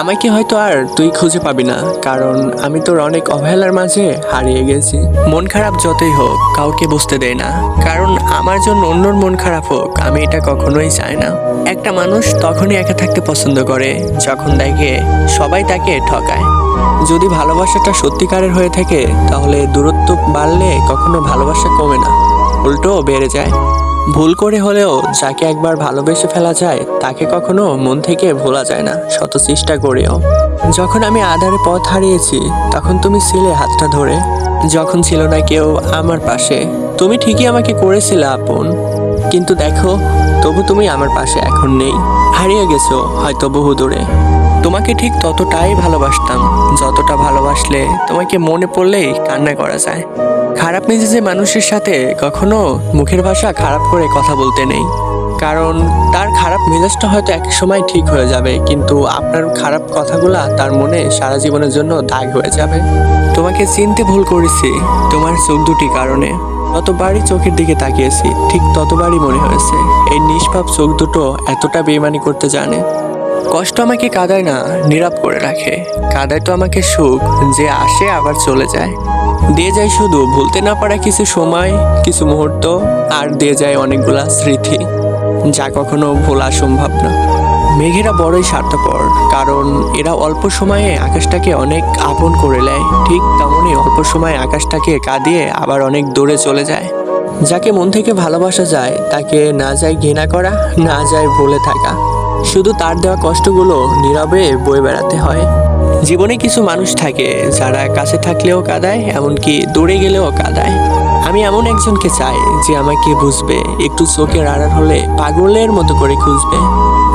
আমাকে হয়তো আর তুই খুঁজে পাবি না, কারণ আমি তোর অনেক অবহেলার মাঝে হারিয়ে গেছি। মন খারাপ যতই হোক, কাউকে বুঝতে দেয় না। কারণ আমার জন্য অন্যর মন খারাপ হোক, আমি এটা কখনোই চাই না। একটা মানুষ তখনই একা থাকতে পছন্দ করে, যখন দেখে সবাই তাকে ঠকায়। যদি ভালোবাসাটা সত্যিকারের হয়ে থাকে, তাহলে দূরত্ব বাড়লে কখনো ভালোবাসা কমে না। উল্টো বেড়ে যায়। ভুল করে হলেও যাকে একবার ভালোবেসে ফেলা যায়, তাকে কখনো মন থেকে ভোলা যায় না, শত চেষ্টা করেও। যখন আমি আধারে পথ হারিয়েছি, তখন তুমি ছিলে হাতটা ধরে। যখন ছিল না কেউ আমার পাশে, তুমি ঠিকই আমাকে করেছিলে আপন। কিন্তু দেখো, তবু তুমি আমার পাশে এখন নেই। হারিয়ে গেছো হয়তো বহু দূরে। তোমাকে ঠিক ততটাই ভালোবাসতাম, যতটা ভালোবাসলে তোমাকে মনে পড়লেই কান্না করা যায়। খারাপ মেজাজে মানুষের সাথে কখনো মুখের ভাষা খারাপ করে কথা বলতে নেই। কারণ তার খারাপ মেজাজটা হয়তো এক সময় ঠিক হয়ে যাবে, কিন্তু আপনার খারাপ কথাগুলা তার মনে সারা জীবনের জন্য দাগ হয়ে যাবে। তোমাকে চিনতে ভুল করেছি তোমার চোখ দুটি কারণে। যতবারই চোখের দিকে তাকিয়েছি, ঠিক ততবারই মনে হয়েছে, এই নিষ্পাপ চোখ দুটো এতটা বেমানি করতে জানে। কষ্ট আমাকে কাদায় না নীরব করে রাখে। কাদায় তো আমাকে সুখ, যে আসে আবার চলে যায়। দিয়ে যায় শুধু ভুলতে না পারা কিছু সময়, কিছু মুহূর্ত, আর দিয়ে যায় অনেকগুলা স্মৃতি, যা কখনো ভোলা সম্ভব না। মেঘেরা বড়ই স্বার্থপর, কারণ এরা অল্প সময়ে আকাশটাকে অনেক আপন করে নেয়। ঠিক তেমনই অল্প সময়ে আকাশটাকে কাঁদিয়ে আবার অনেক দূরে চলে যায়। যাকে মন থেকে ভালোবাসা যায়, তাকে না যায় ঘৃণা করা, না যায় ভুলে থাকা। শুধু তার দেওয়া কষ্টগুলো নীরবে বয়ে বেড়াতে হয়। জীবনে কিছু মানুষ থাকে যারা কাছে থাকলেও কাঁদায়, এমনকি দূরে গেলেও কাঁদায়। আমি এমন একজনকে চাই যে আমাকে বুঝবে, একটু চোখের আড়াল হলে পাগলের মতো করে খুঁজবে।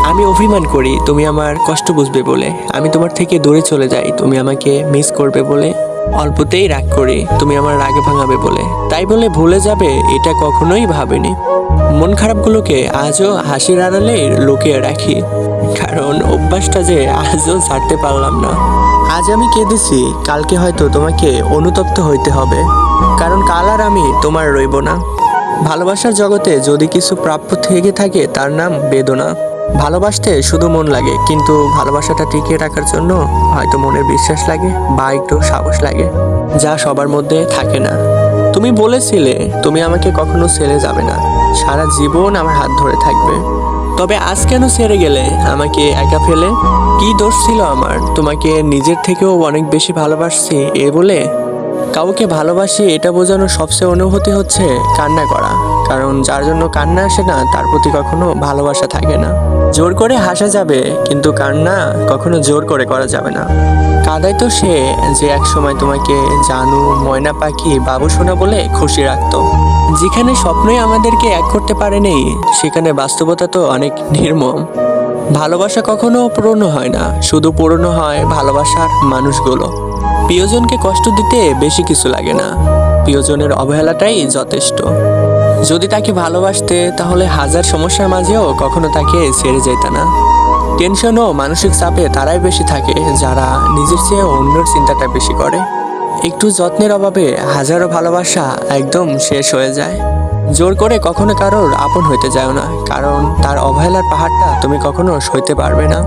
আমি অভিমান করি, তুমি আমার কষ্ট বুঝবে বলে। আমি তোমার থেকে দূরে চলে যাই, তুমি আমাকে মিস করবে বলে। অল্পতেই রাগ করি, তুমি আমার রাগে ভাঙাবে বলে। তাই বলে ভুলে যাবে, এটা কখনোই ভাবিনি। মন খারাপগুলোকে আজও হাসির আড়ালে লুকিয়ে রাখি। কারণ অভ্যাসটা যে আজও ছাড়তে পারলাম না। আজ আমি কেঁদেছি, কালকে হয়তো তোমাকে অনুতপ্ত হইতে হবে। কারণ কাল আর আমি তোমার রইব না। ভালোবাসার জগতে যদি কিছু প্রাপ্য থেকে থাকে, তার নাম বেদনা। ভালোবাসতে শুধু মন লাগে, কিন্তু ভালোবাসাটা টিকিয়ে রাখার জন্য হয়তো মনের বিশ্বাস লাগে, বা একটু সাহস লাগে। যা সবার মধ্যে থাকে না। তুমি বলেছিলে তুমি আমাকে কখনো ছেড়ে যাবে না। সারা জীবন আমার হাত ধরে থাকবে। তবে আজ কেন ছেড়ে গেলে? আমাকে একা ফেলে? কি দোষ ছিল আমার? তোমাকে নিজের থেকেও অনেক বেশি ভালোবাসছি এ বলে? কাউকে ভালোবাসি, এটা বোঝানোর সবচেয়ে অনুভূতি হচ্ছে কান্না করা। কারণ যার জন্য কান্না আসে না, তার প্রতি কখনো ভালোবাসা থাকে না। জোর করে হাসা যাবে, কিন্তু কান্না কখনো জোর করে করা যাবে না। কাদাই তো সে যে এক সময় তোমাকে জানু, ময়না পাখি, বাবু সোনা বলে খুশি রাখতো। যেখানে স্বপ্নই আমাদেরকে এক করতে পারেনি, সেখানে বাস্তবতা তো অনেক নির্মম। ভালোবাসা কখনো পুরনো হয় না, শুধু পুরনো হয় ভালোবাসার মানুষগুলো। প্রিয়জনকে কষ্ট দিতে বেশি কিছু লাগে না, প্রিয়জনের অবহেলাটাই যথেষ্ট। যদি তাকে ভালোবাসতে, তাহলে হাজার সমস্যার মাঝেও কখনো তাকে ছেড়ে যেত না। টেনশন ও মানসিক চাপে তারাই বেশি থাকে, যারা নিজের চেয়ে অন্যর চিন্তাটা বেশি করে। একটু যত্নের অভাবে হাজারো ভালোবাসা একদম শেষ হয়ে যায়। জোর করে কখনো কারোর আপন হইতে যায় না, কারণ তার অবহেলার পাহাড়টা তুমি কখনো সইতে পারবে না।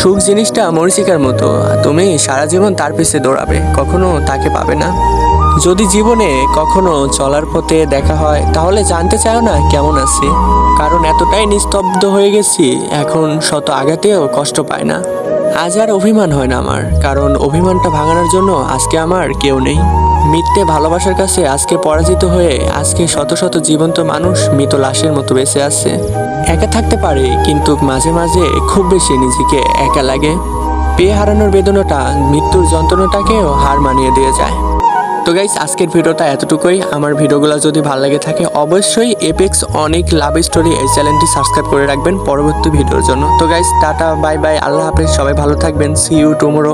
সুখ জিনিসটা মরিচিকার মতো, তুমি সারা জীবন তার পিছে দৌড়াবে, কখনো তাকে পাবে না। যদি জীবনে কখনো চলার পথে দেখা হয়, তাহলে জানতে চাও না কেমন আছি। কারণ এতটাই নিস্তব্ধ হয়ে গেছি, এখন শত আঘাতেও কষ্ট পায় না। আজ আর অভিমান হয় না আমার, কারণ অভিমানটা ভাঙানোর জন্য আজকে আমার কেউ নেই। মিথ্যে ভালোবাসার কাছে আজকে পরাজিত হয়ে, আজকে শত শত জীবন্ত মানুষ মৃত লাশের মতো বেঁচে আছে। একা থাকতে পারে, কিন্তু মাঝে মাঝে খুব বেশি নিজেকে একা লাগে। পেয়ে হারানোর বেদনাটা, মৃত্যুর যন্ত্রণাটাকেও হার মানিয়ে দিয়ে যায়। তো গাইস আজকের ভিডিওটা এতটুকুই। আমার ভিডিওগুলো যদি ভালো লাগে থাকে, অবশ্যই এপেক্স অনেক লাভ স্টোরি এই চ্যানেলটি সাবস্ক্রাইব করে রাখবেন পরবর্তী ভিডিওর জন্য। তো গাইস টাটা বাই বাই আল্লাহ হাফেজ, সবাই ভালো থাকবেন সি ইউ টুমোরো